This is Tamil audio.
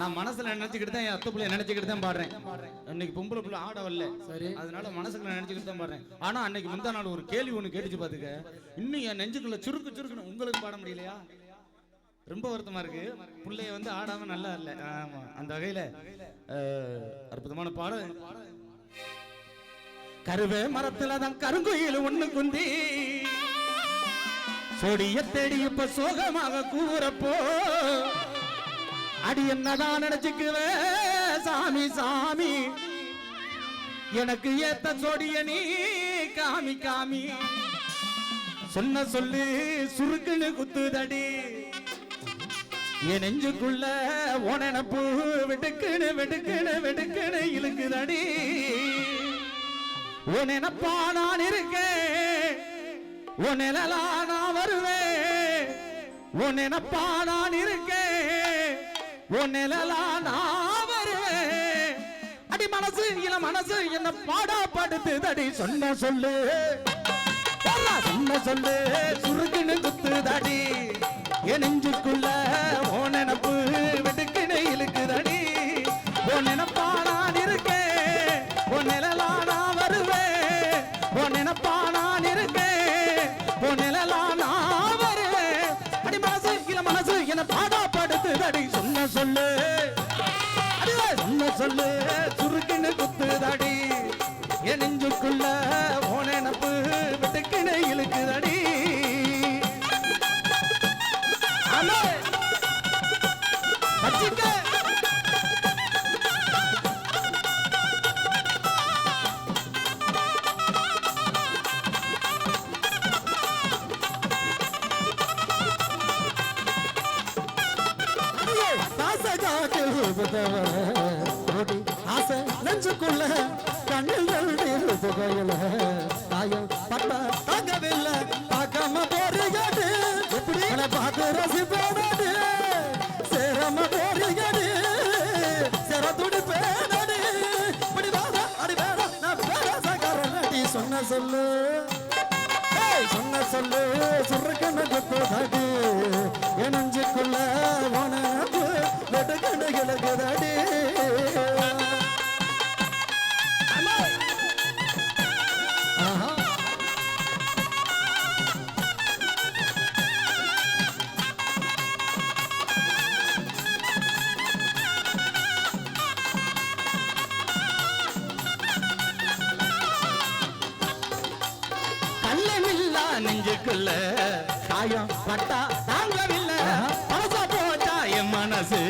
நான் மனசுல நினைச்சுக்கிட்டு தான் என் அத்தை பிள்ளைய நினைச்சுக்கிட்டு தான் பாடுறேன். இன்னைக்கு பொம்பளை பிள்ளை ஆட வரல. சரி. அதனால மனசுக்குள்ள நினைச்சுக்கிட்டு தான் பாடுறேன். ஆனா அன்னைக்கு முந்தா நாள் ஒரு கேள்வி ஒண்ணு கேட்டுச்சு பாத்துக்க. இன்னும் என் நெஞ்சுக்குள்ள சுருக்கு சுருக்குன்னு உங்களுக்கு பாட முடியலையா? ரொம்ப வருத்தமா இருக்கு. பிள்ளைய வந்து ஆடாம நல்லா இல்ல. ஆமா அந்த வகையில அற்புதமான பாடல். கருவே மரத்துல தான் கருங்குயில் ஒண்ணு குந்தி. சொடிய தேடி இப்ப சோகமாக கூறப்போ அடி என்னதான் நினைச்சுக்குவே? சாமி சாமி. எனக்கு ஏத்த சொடிய நீ காமி காமி. சொன்ன சொல்லு சுருக்குன்னு குத்துதடி. என் நெஞ்சுக்குள்ள உனப்பு வெடுக்குன்னு வெடுக்குன்னு வெடுக்குன்னு இழுக்குதடி. உனப்பா நான் இருக்கேன். உன் நிழலா நான் வருவேன். உன் நினப்பா நான் இருக்கேன். உன் நிழலா நான் வருவேன் அடி மனசு இள மனசு என்ன பாடா படுத்துதடி சொன்ன சொல்லு. சொன்ன சொல்லு சுருக்குன்னு குத்துதடி. என் நெஞ்சுக்குள்ள சொன்ன சொல்லு? சொன்ன சொல்லு? சுருக்குன்னு குத்துதடி. என் நெஞ்சுக்குள்ள உன் நினப்பு வெட்டுக்குன்னு இழுக்குதடி. ஆமே. ஆசைக்காட்டு ஓடி ஆசை நெஞ்சுக்குள்ள கண்ணில் நீர் புகையில தாயம் பட்ட தாங்கவில்லை பார்க்காம போறீங்கடி எப்படி பார்த்து ரசிப்பேனடி சேரம போறீங்கடி சேர துடி பேனடி இப்படி வாட அடி வேட நான் பேரசக்காரனடி சொன்ன சொல்லு ஏய், சொன்ன சொல்லு சுருக்கன குத்துதடி என் நெஞ்சுக்குள்ள உனக்கு கள்ளமில்லா நெஞ்சுக்குள்ள காயம் பட்டா தாங்கவில்லை. பழசா போச்சா என் மனசு?